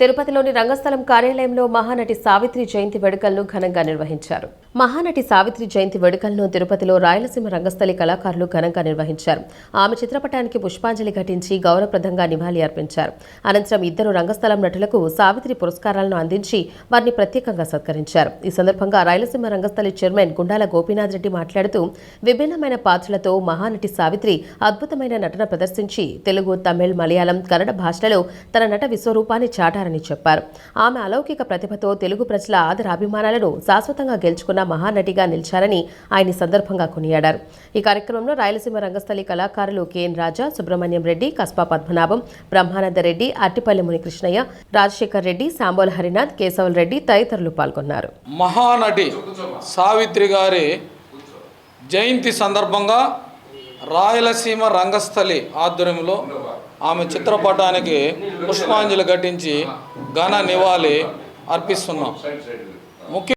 తిరుపతిలోని రంగస్థలం కార్యాలయంలో మహానటి సావిత్రి జయంతి వేడుకలను ఘనంగా నిర్వహించారు. మహానటి సావిత్రి జయంతి వేడుకలను తిరుపతిలో రాయలసీమ రంగస్థలి కళాకారులు ఘనంగా నిర్వహించారు. ఆమె చిత్రపటానికి పుష్పాంజలి ఘటించి గౌరవప్రదంగా నివాళి అర్పించారు. అనంతరం ఇద్దరు రంగస్థలం నటులకు సావిత్రి పురస్కారాలను అందించి వారిని ప్రత్యేకంగా సత్కరించారు. ఈ సందర్భంగా రాయలసీమ రంగస్థలి చైర్మన్ గుండాల గోపీనాథ్ రెడ్డి మాట్లాడుతూ విభిన్నమైన పాత్రలతో మహానటి సావిత్రి అద్భుతమైన నటన ప్రదర్శించి తెలుగు తమిళ్ మలయాళం కన్నడ భాషలలో తన నట విశ్వరూపాన్ని చేశారని చెప్పారు. ఆమె అలౌకిక ప్రతిభతో తెలుగు ప్రజల ఆదరాభిమానాలను శాశ్వతంగా గెలుచుకున్న మహానటిగా నిలిచారని ఆయన సందర్భంగా కొనియాడారు. ఈ కార్యక్రమంలో రాయలసీమ రంగస్థలి కళాకారులు కెఎన్ రాజా సుబ్రహ్మణ్యం రెడ్డి కస్పా పద్మనాభం బ్రహ్మానంద రెడ్డి అట్టిపల్లి మునికృష్ణయ్య రాజశేఖర్ రెడ్డి సాంబోల్ హరినాథ్ కేశవల్ రెడ్డి తదితరులు పాల్గొన్నారు. మహానటి సావిత్రి గారి జయంతి సందర్భంగా రాయలసీమ రంగస్థలి ఆధ్వర్యంలో ఆమె చిత్రపటానికి పుష్పాంజలి ఘటించి ఘన నివాళి అర్పిస్తున్నాం. ముఖ్య